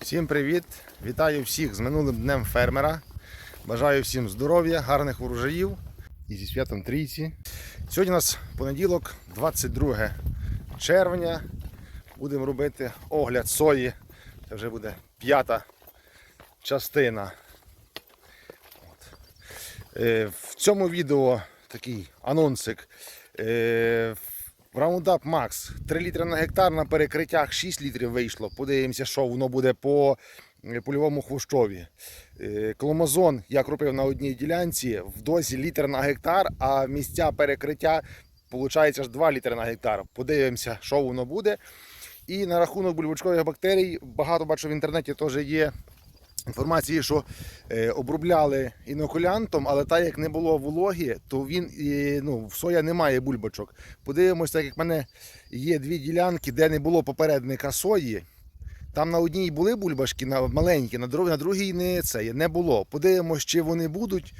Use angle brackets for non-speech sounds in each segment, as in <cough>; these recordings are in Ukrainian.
Всім привіт! Вітаю всіх з минулим днем фермера. Бажаю всім здоров'я, гарних урожаїв і зі святом трійці. Сьогодні у нас понеділок, 22 червня. Будемо робити огляд сої. Це вже буде п'ята частина. От. Е, В цьому відео такий анонсик. Roundup Max 3 літри на гектар на перекриттях 6 літрів вийшло. Подивимося, що воно буде по е, польовому хвощові. Е, Кломазон я кропив на одній ділянці в дозі літр на гектар, а місця перекриття виходить аж 2 літри на гектар. Подивимося, що воно буде. І на рахунок бульбочкових бактерій багато бачу в інтернеті теж є інформації, що е, обробляли інокулянтом, але так як не було вологі, то він і, ну, в соя немає бульбочок. Подивимось, так як в мене є дві ділянки, де не було попередника сої. Там на одній були бульбашки на маленькі, на другій, на другій не це не було. Подивимось, чи вони будуть.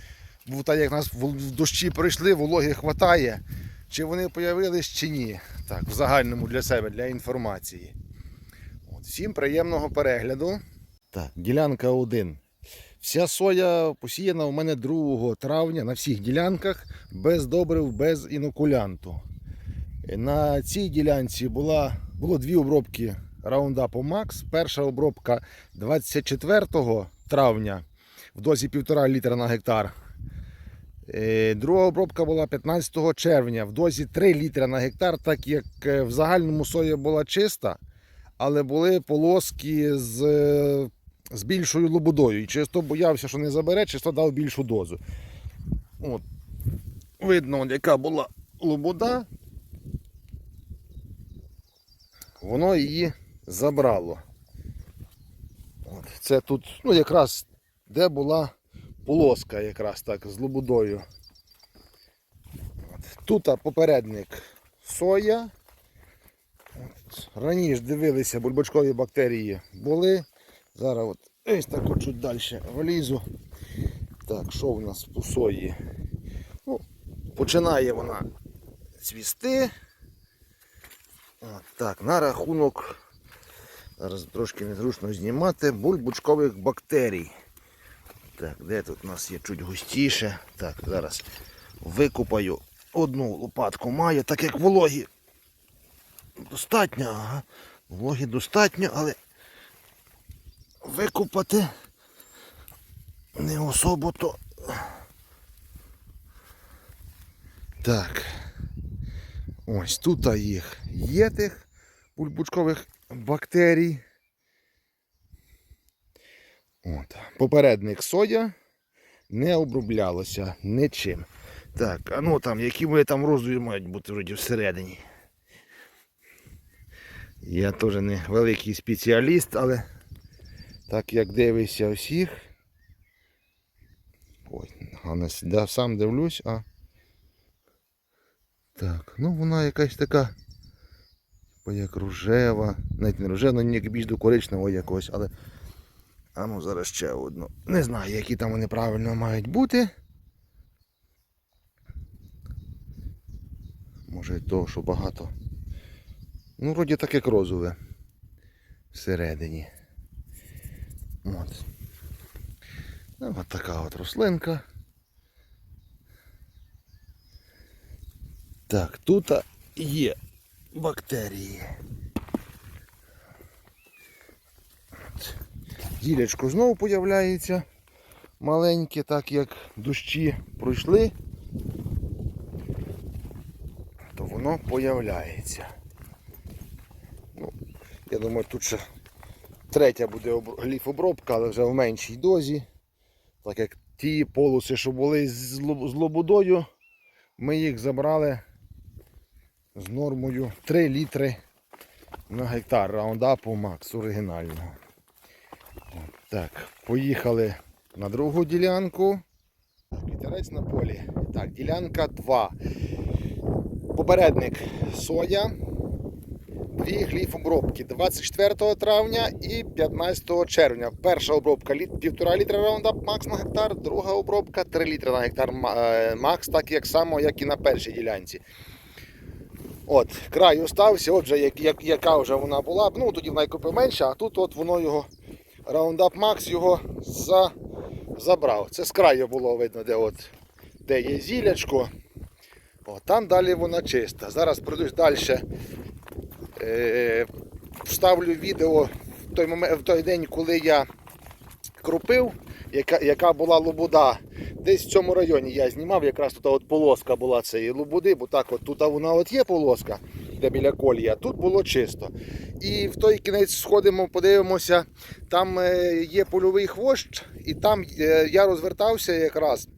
Бо так як нас в дощі прийшли, вологи хватає, чи вони появились, чи ні. Так, в загальному для себе, для інформації. От, всім приємного перегляду. Так, ділянка 1. Вся соя посіяна у мене 2 травня на всіх ділянках без добрив, без інокулянту. На цій ділянці була, було дві обробки Roundup Max. Перша обробка 24 травня в дозі 1,5 літра на гектар. Е, Друга обробка була 15 червня в дозі 3 літра на гектар, так як е, в загальному соя була чиста, але були полоски з, е, з більшою лобудою. І чисто боявся, що не забере, чисто дав більшу дозу. От. Видно, яка була лобуда. Воно її забрало. От. Це тут, ну, якраз де була полоска якраз так з лобудою. Тут попередник соя. От. Раніше дивилися, бульбочкові бактерії були. Зараз от ось так от чуть далі влізу. Так, що в нас по сої? Ну, починає вона цвісти. Так, на рахунок, зараз трошки незручно знімати, бульбочкових бактерій. Так, де тут у нас є чуть густіше. Так, зараз викупаю одну лопатку маю, так як вологі достатньо, ага. Вологі достатньо, але викупати не особо. Так. Ось тут їх є тих бульбочкових бактерій. От. Попередник соя не оброблялося нічим. Так, а ну там, які вони там роздуї мають бути вроді всередині. Я теж не великий спеціаліст, але так як дивишся всіх. Ой, а сам дивлюсь, а. Так, ну вона якась така. типу, Як рожева. Навіть не рожева, ну як більш до коричневого якогось, але. А ну зараз ще одну. Не знаю, які там вони правильно мають бути. Може і того, що багато. Ну, вроді так як розове. Всередині. От. Ну, от така от рослинка. Так, тут є бактерії. От. Знову появляється маленьке, так як дощі пройшли, то воно появляється. Ну, я думаю, тут ще третя буде об- гліфобробка, але вже в меншій дозі. Так як ті полоси, що були з лобудою, ми їх забрали з нормою 3 літри на гектар раундапу Макс оригінального. Так, поїхали на другу ділянку. Вітерець на полі. Так, ділянка 2. Попередник соя. Дві гліф обробки 24 травня і 15 червня. Перша обробка літ, 1,5 літра раундап Макс на гектар, друга обробка 3 літри на гектар е, Макс, так як само, як і на першій ділянці. От, край остався, отже, як, як, яка вже вона була. Ну, тоді вона купив менше, а тут от воно його Roundup Max його за... забрав. Це з краю було видно, де, от, де є зілячко. О, там далі вона чиста. Зараз пройдусь далі. Е, вставлю відео в той, момент, в той день, коли я крупив, яка, яка була лобуда. Десь в цьому районі я знімав, якраз тут от полоска була цієї лобуди, бо так от тут вона от є полоска, де біля колії, а тут було чисто. І в той кінець сходимо, подивимося, там е, є польовий хвощ, і там е, я розвертався якраз,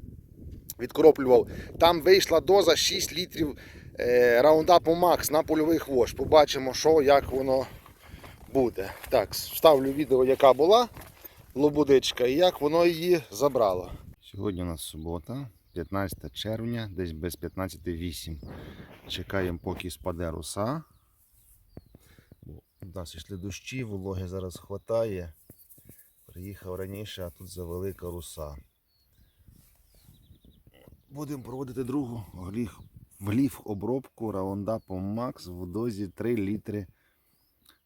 відкроплював, там вийшла доза 6 літрів раундапу Макс на польовий хвощ. Побачимо, що, як воно буде. Так, вставлю відео, яка була лобудичка і як воно її забрало. Сьогодні у нас субота, 15 червня, десь без 15.08. Чекаємо, поки спаде руса. У нас йшли дощі, вологи зараз хватає. Приїхав раніше, а тут завелика руса. Будемо проводити другу гліф, гліф обробку раундапом Макс в дозі 3 літри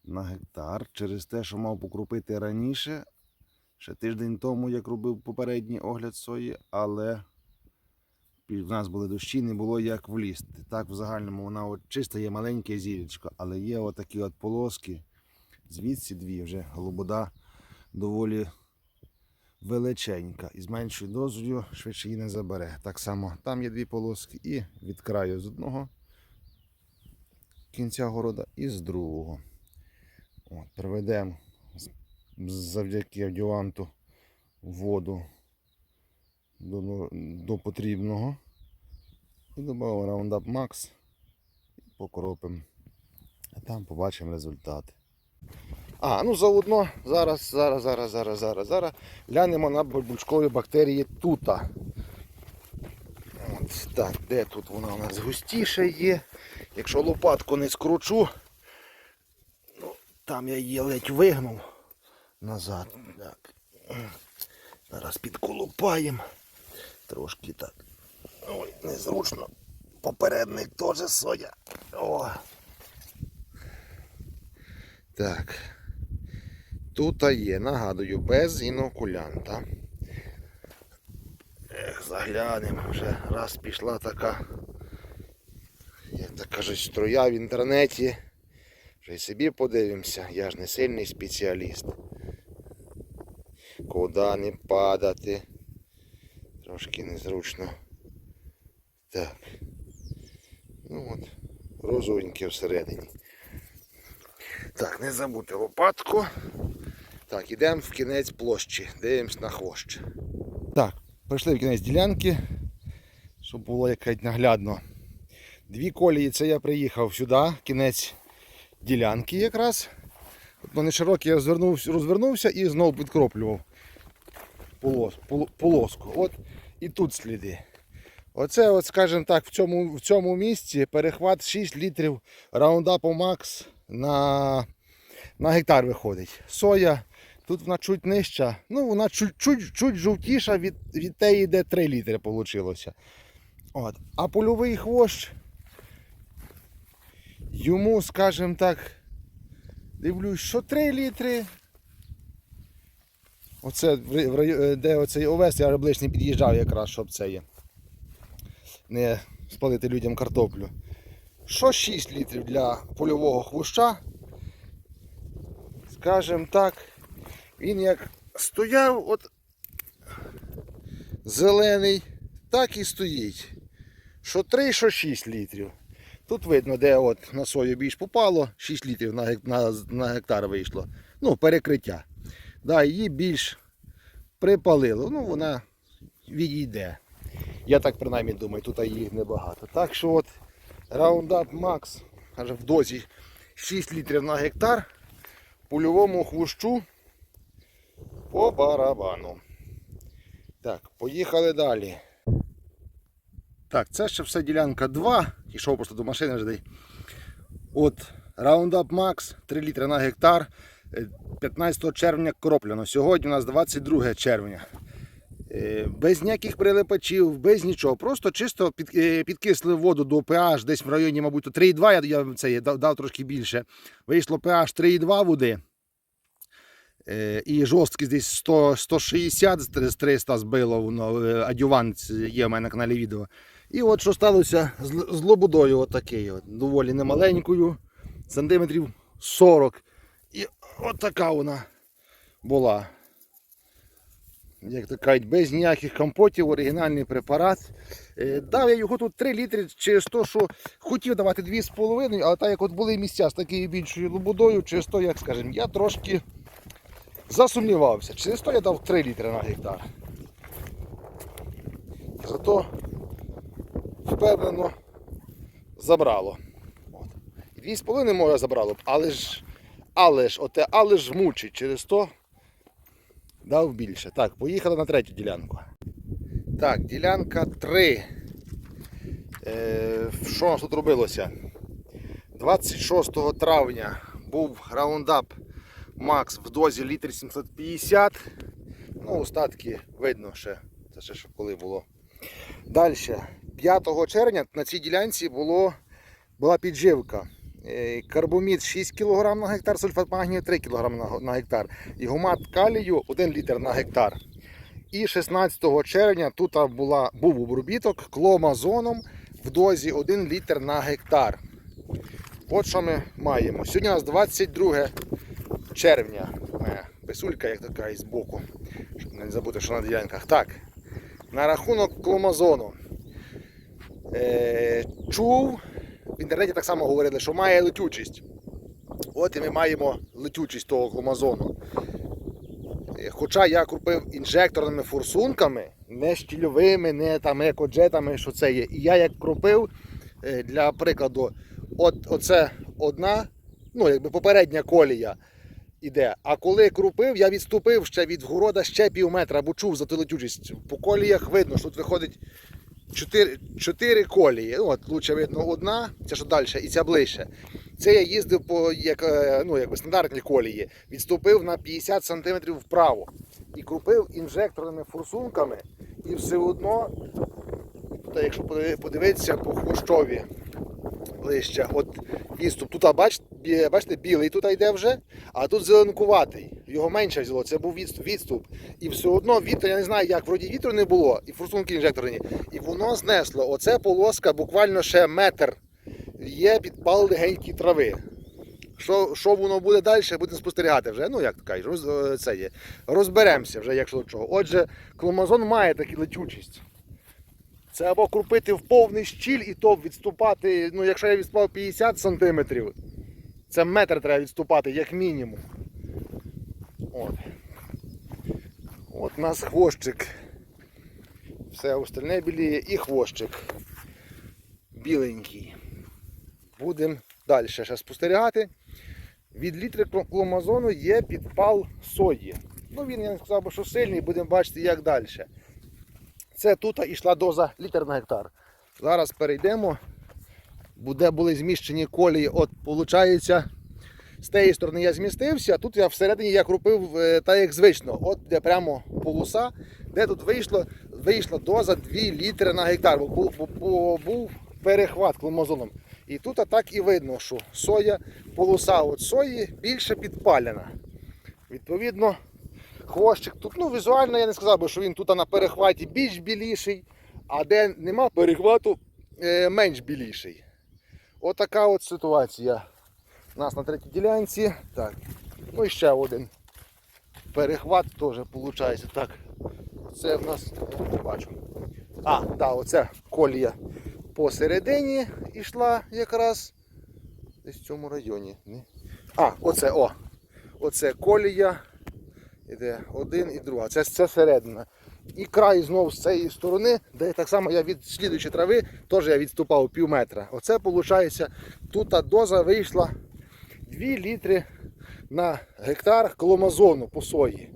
на гектар. Через те, що мав покрупити раніше, ще тиждень тому, як робив попередній огляд сої, але в нас були дощі, не було як влізти. Так, в загальному вона от чиста є маленьке зірочко, але є отакі от полоски. Звідси дві вже голубода доволі величенька. І з меншою дозою швидше її не забере. Так само там є дві полоски і від краю з одного кінця города і з другого. От, Приведемо завдяки адюванту воду до, до потрібного. І додамо Roundup Max і покропимо. А там побачимо результат. А, ну заодно зараз, зараз, зараз, зараз, зараз, зараз глянемо на бульбулечкові бактерії тута. От, так, де тут вона у нас густіше є. Якщо лопатку не скручу, ну, там я її ледь вигнув назад. Так. Зараз підколупаємо. Трошки так. Ой, незручно. Попередник теж соя. О. Так. Тут є, нагадую, без інокулянта. Заглянемо, вже раз пішла така, як так кажуть, струя в інтернеті. Вже й собі подивимося, я ж не сильний спеціаліст. Куди не падати. Трошки незручно. Так. Ну от, розовеньке всередині. Так, не забудьте лопатку. Так, ідемо в кінець площі. Дивимось на хвощ. Так, прийшли в кінець ділянки, щоб було якось наглядно. Дві колії, це я приїхав сюди, кінець ділянки якраз. От вони широкі, я розвернувся, розвернувся і знову підкроплював полос, поло- полоску. От і тут сліди. Оце, от, скажімо так, в цьому, в цьому місці перехват 6 літрів раундапу Макс на, на гектар виходить. Соя, тут вона чуть нижча, ну вона чуть, чуть, чуть жовтіша від, від теї, де 3 літри вийшло. От. А польовий хвощ йому, скажімо так, дивлюсь, що 3 літри. Оце де оцей овес, я ближче під'їжджав якраз, щоб це є. Не спалити людям картоплю. Що 6 літрів для польового хвоща? Скажем так, він як стояв от зелений, так і стоїть. Що 3, що 6 літрів. Тут видно, де от на сою більш попало, 6 літрів на, на, на гектар вийшло. Ну, перекриття. Да, її більш припалило. Ну, вона відійде. Я так принаймні думаю, тут її небагато. Так що от Roundup Max каже, в дозі 6 літрів на гектар польовому хвощу по барабану. Так, поїхали далі. Так, це ще все ділянка 2. Йшов просто до машини вже. От Roundup Max 3 літри на гектар. Е, 15 червня кроплено. Сьогодні у нас 22 червня. Е, Без ніяких прилипачів, без нічого. Просто чисто під, е, підкисли воду до pH десь в районі, мабуть, 3,2, я, я це, дав трошки більше. Вийшло pH 3,2 води. Е, І жорсткість десь 100, 160 з 300 збило, воно, е, адювант є в мене на каналі відео. І от що сталося з, лобудою отакий, от, доволі немаленькою, сантиметрів 40. І от така вона була. Як то кажуть, без ніяких компотів, оригінальний препарат. Е, Дав я його тут 3 літри через те, що хотів давати 2,5, але так як от були місця з такою більшою лобудою, через то, як скажемо, я трошки засумнівався. Через то я дав 3 літри на гектар. Зато впевнено забрало. От. І 2,5 може забрало б, але ж, але ж, оте, але ж мучить, через то дав більше. Так, поїхали на третю ділянку. Так, ділянка 3. Е, що у нас тут робилося? 26 травня був раундап Макс в дозі літр 750. Ну, остатки видно ще. Це ще що коли було. Далі. 5 червня на цій ділянці було, була підживка. Е, Карбомід 6 кг на гектар, сульфат магнію 3 кг на, гектар. І гумат калію 1 літр на гектар. І 16 червня тут була, був обробіток кломазоном в дозі 1 літр на гектар. От що ми маємо. Сьогодні у нас 22 червня. Моя писулька, як така, із боку, щоб не забути, що на ділянках. Так, на рахунок кломазону. Е, чув, в інтернеті так само говорили, що має летючість. От і ми маємо летючість того кломазону. Е, Хоча я купив інжекторними форсунками, не щільовими, не там екоджетами, що це є. І я як кропив, е, для прикладу, от, оце одна, ну якби попередня колія іде. А коли крупив, я відступив ще від города ще пів метра, бо чув за ту летючість. По коліях видно, що тут виходить 4, 4 колії. Ну, от лучше видно одна, ця що далі, і ця ближче. Це я їздив по як, е, ну, якби стандартні колії, відступив на 50 см вправо і крупив інжекторними форсунками, і все одно, якщо подивитися по хвощові ближче, от відступ. Тут бачите, бачите, білий тут йде вже, а тут зеленкуватий. Його менше взяло, це був відступ. відступ. І все одно вітер, я не знаю, як вроді вітру не було, і форсунки інжекторні. І воно знесло. Оце полоска буквально ще метр. Є підпал легенької трави. Що, що воно буде далі, будемо спостерігати вже. Ну, як кажуть, роз, е, це є. розберемося вже, якщо до чого. Отже, кломазон має таку летючість. Це або крупити в повний щіль і то відступати. Ну, якщо я відступав 50 см, це метр треба відступати, як мінімум. От. От у нас хвощик. Все остальне біліє і хвощик. Біленький. Будемо далі ще спостерігати. Від літри кломазону є підпал сої. Ну він, я не сказав що сильний, будемо бачити, як далі. Це тут йшла доза літр на гектар. Зараз перейдемо, де були зміщені колії. От, виходить, з тієї сторони я змістився, тут я всередині я крупив е, так як звично. От де прямо полоса, де тут вийшло, вийшла доза 2 літри на гектар, бо був, перехват кломазоном. І тут так і видно, що соя, полоса от сої більше підпалена. Відповідно, хвощик тут, ну візуально я не сказав би, що він тут на перехваті більш біліший, а де нема перехвату, е, менш біліший. Отака от ситуація у нас на третій ділянці. Так. Ну і ще один перехват теж виходить. Так. Це в нас бачу. А, так, оце колія посередині йшла якраз десь в цьому районі. А, оце, о! Оце колія. Іде один і друга. Це, це середина. І край знову з цієї сторони, де так само я від слідуючої трави, теж я відступав пів метра. Оце виходить, тут доза вийшла 2 літри на гектар кломазону по сої.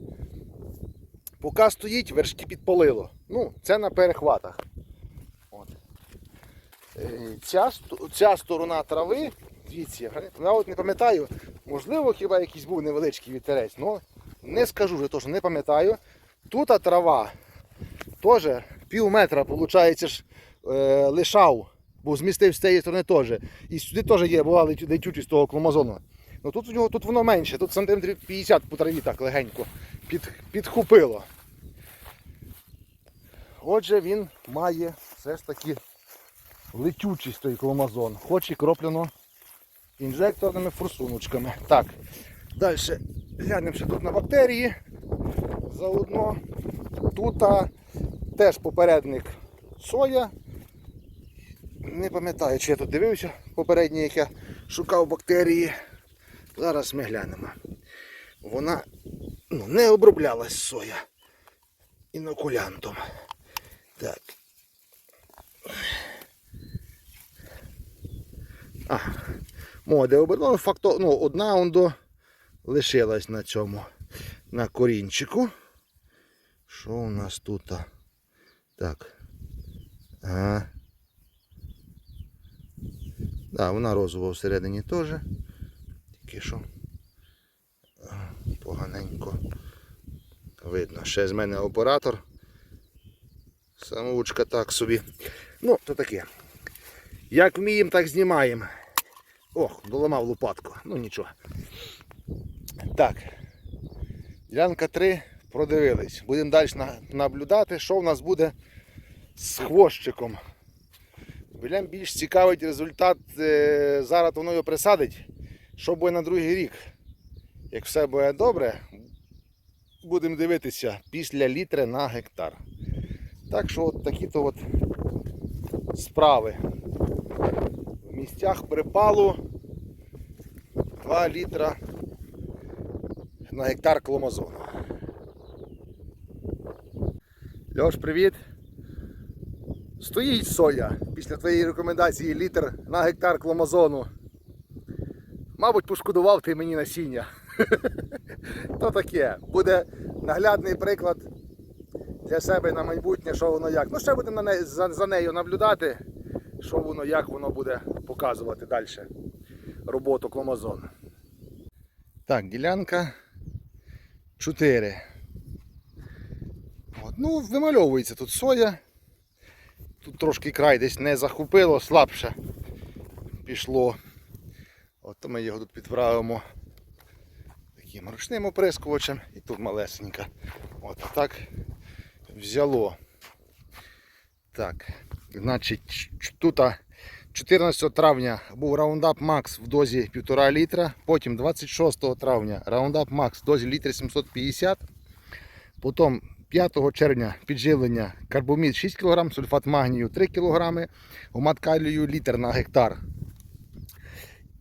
Поки стоїть, вершки підпалило. Ну, це на перехватах. От. Е, Ця, ця сторона трави, дивіться, я от не пам'ятаю, можливо, хіба якийсь був невеличкий вітерець, але не скажу вже точно, не пам'ятаю. Тут трава теж пів метра, виходить, е, лишав, бо змістив з цієї сторони теж. І сюди теж є, була летю- летючість того кломазону. Ну тут у нього тут воно менше, тут сантиметрів 50 по траві так легенько під, підхопило. Отже, він має все ж таки летючість той кломазон, хоч і кроплено інжекторними форсуночками. Так, далі глянемо ще тут на бактерії. Заодно тут а, теж попередник соя. Не пам'ятаю, чи я тут дивився попередній, як я шукав бактерії. Зараз ми глянемо. Вона ну, не оброблялась соя інокулянтом. Так. А, моде обернули. Факто, ну, одна ондо лишилась на цьому, на корінчику. Що у нас тут? Так. Ага. Да, вона розова всередині теж. Тільки що поганенько видно. Ще з мене оператор. Самоучка так собі. Ну, то таке. Як вміємо, так знімаємо. Ох, доламав лопатку. Ну нічого. Так. Ділянка 3 продивились. Будемо далі наблюдати, що в нас буде з хвощиком. Білям більш цікавить результат. е, Зараз воно його присадить. Що буде на другий рік? Як все буде добре, будемо дивитися після літри на гектар. Так що от такі то от справи. В місцях припалу 2 літра на гектар кломазону. Льош, привіт! Стоїть соя після твоєї рекомендації літр на гектар кломазону. Мабуть, пошкодував ти мені насіння. <laughs> То таке. Буде наглядний приклад для себе на майбутнє, що воно як. Ну, ще будемо не- за, за нею наблюдати, що воно, як воно буде показувати далі роботу кломазон. Так, ділянка 4. От, ну, вимальовується тут соя. Тут трошки край десь не захопило, слабше пішло. От ми його тут підправимо таким ручним оприскувачем і тут малесенька. От так взяло. Так, значить, тут 14 травня був Roundup Max в дозі 1,5 літра, потім 26 травня Roundup Max в дозі літр 750, потім 5 червня підживлення карбомід 6 кг, сульфат магнію 3 кг, гумат калію літр на гектар.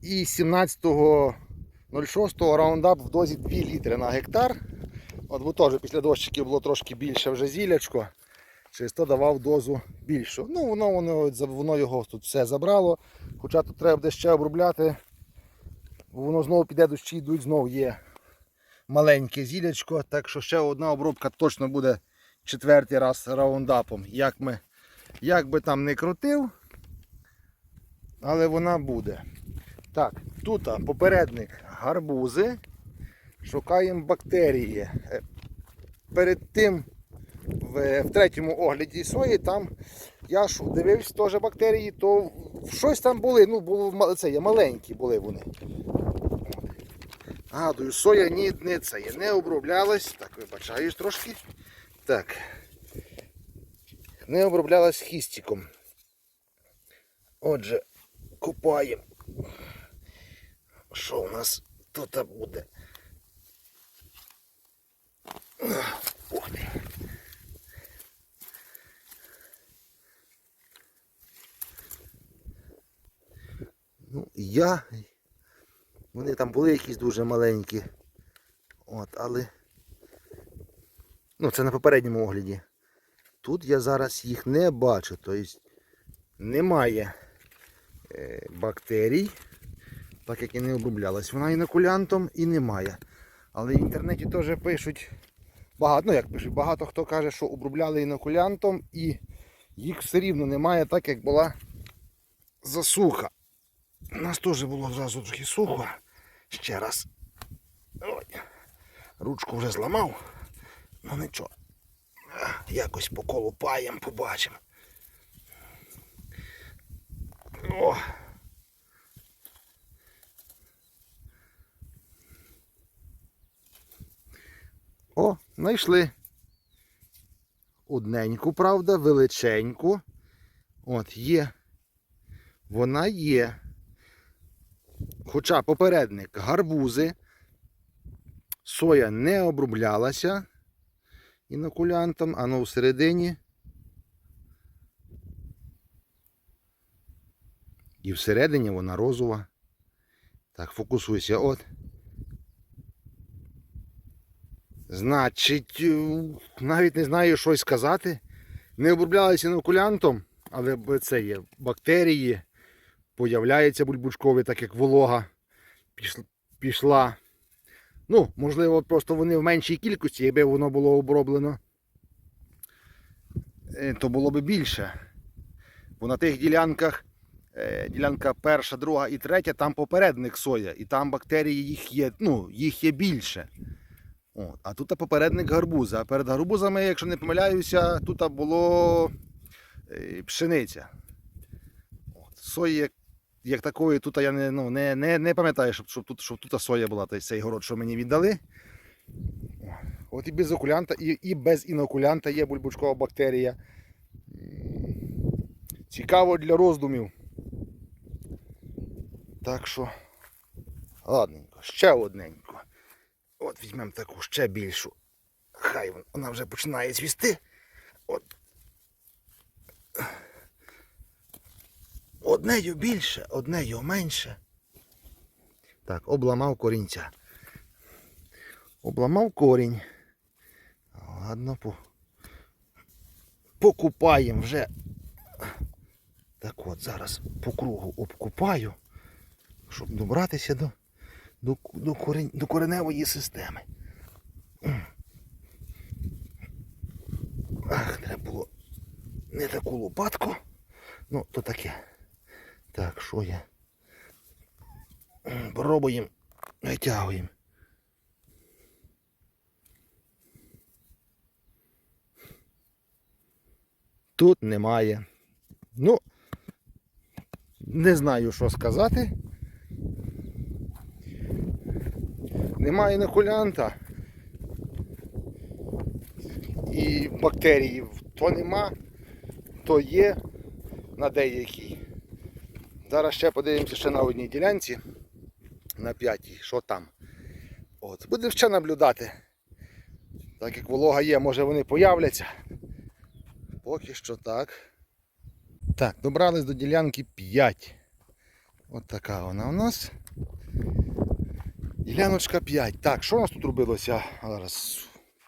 І 17.06 раундап в дозі 2 літри на гектар. От бо теж після дощиків було трошки більше вже зілячко. Через то давав дозу більшу. Ну, воно, воно, воно його тут все забрало. Хоча тут треба буде ще обробляти. Бо воно знову піде дощі йдуть, знову є маленьке зілячко. Так що ще одна обробка точно буде четвертий раз раундапом. Як, ми, як би там не крутив, але вона буде. Так, тут попередник гарбузи. Шукаємо бактерії. Е, Перед тим в, в третьому огляді сої там я ж дивився теж бактерії, то щось там були, ну було це є маленькі були вони. Нагадую, соя ні, не це є, не оброблялась. Так, вибачаюсь трошки. Так. Не оброблялась хістиком. Отже, купаємо. Що у нас тут буде? Ох я. Вони там були якісь дуже маленькі. От, але. Ну, це на попередньому огляді. Тут я зараз їх не бачу. Тобто немає е, бактерій, так як і не оброблялась. Вона інокулянтом і немає. Але в інтернеті теж пишуть багато, ну як пишуть, багато хто каже, що обробляли інокулянтом і їх все рівно немає, так як була засуха. У нас теж було зразу трохи сухо. Ще раз. Ой. Ручку вже зламав, ну нічого. Якось по колу паєм побачимо. О! О, знайшли. Одненьку, правда, величеньку. От, є. Вона є. Хоча попередник гарбузи, соя не оброблялася інокулянтом, а ну всередині. І всередині вона розова. Так, фокусуйся. От. Значить, е, навіть не знаю, що сказати. Не оброблялися інокулянтом, але це є бактерії, появляється бульбучковий, так як волога пішла. Ну, можливо, просто вони в меншій кількості, якби воно було оброблено, е, то було б більше. Бо на тих ділянках, е, ділянка перша, друга і третя, там попередник соя, і там бактерії їх є, ну, їх є більше. От. А тут попередник гарбуза. А перед гарбузами, якщо не помиляюся, тут було е, пшениця. От. Сої як, такої, тут я не, ну, не, не, не пам'ятаю, щоб, щоб, тут, щоб тут соя була, той цей город, що мені віддали. От і без окулянта, і, і без інокулянта є бульбучкова бактерія. Цікаво для роздумів. Так що, ладненько, ще одненько. От візьмемо таку ще більшу. Хай вона вже починає цвісти. От. Однею більше, однею менше. Так, обламав корінця. Обламав корінь. Ладно, по... покупаємо вже. Так от, зараз по кругу обкупаю, щоб добратися до до, до, корень, до кореневої системи. Ах, треба було не таку лопатку. Ну, то таке. Так, що я? Пробуємо, витягуємо. Тут немає. Ну, не знаю, що сказати. Немає інокулянта. І бактерії то нема, то є на деякій. Зараз ще подивимося ще на одній ділянці, на п'ятій, що там. От. Будемо ще наблюдати. Так як волога є, може вони появляться. Поки що так. Так, добрались до ділянки 5. От така вона у нас. Діляночка 5. Так, що у нас тут робилося зараз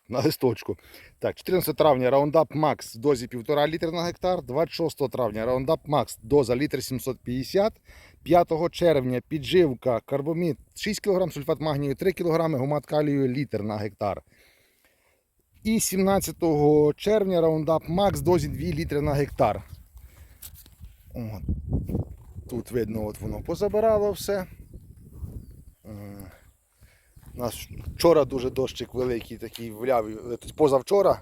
на листочку? Так, 14 травня Roundup Max в дозі 1,5 літра на гектар, 26 травня Roundup Max доза літр 750, 5 червня підживка карбомід 6 кг, сульфат магнію 3 кг, гумат калію літр на гектар. І 17 червня Roundup Max дозі 2 літри на гектар. От. Тут видно, от воно позабирало все. У нас вчора дуже дощик великий такий влявий, е, позавчора.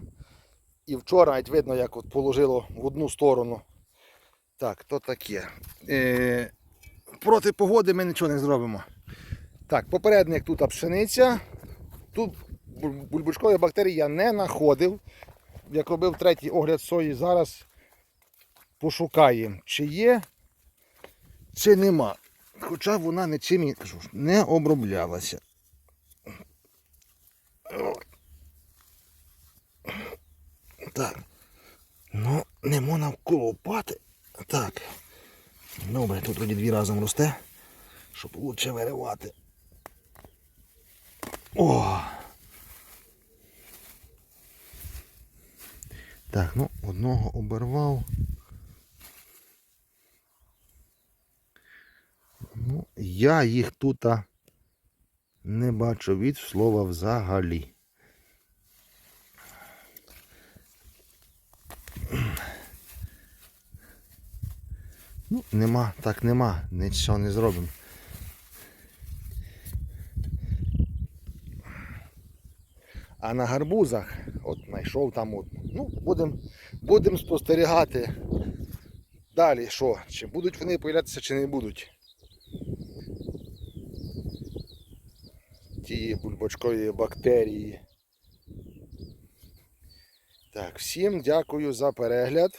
І вчора навіть видно, як от положило в одну сторону. Так, то таке. Е, проти погоди ми нічого не зробимо. Так, попередник тут пшениця. Тут буль- бульбушкові бактерії я не знаходив. Як робив третій огляд сої, зараз пошукаємо, чи є, чи нема. Хоча вона нічим не оброблялася. Так. Ну, не можна вколопати. Так. Добре, тут тоді дві разом росте, щоб лучше виривати. О! Так, ну, одного обірвав. Ну, я їх тут не бачу від слова взагалі. Ну, нема, так нема, нічого не зробимо. А на гарбузах, от знайшов там одну. Ну, будемо будем спостерігати далі, що, чи будуть вони появлятися, чи не будуть тієї бульбочкової бактерії. Так, всім дякую за перегляд.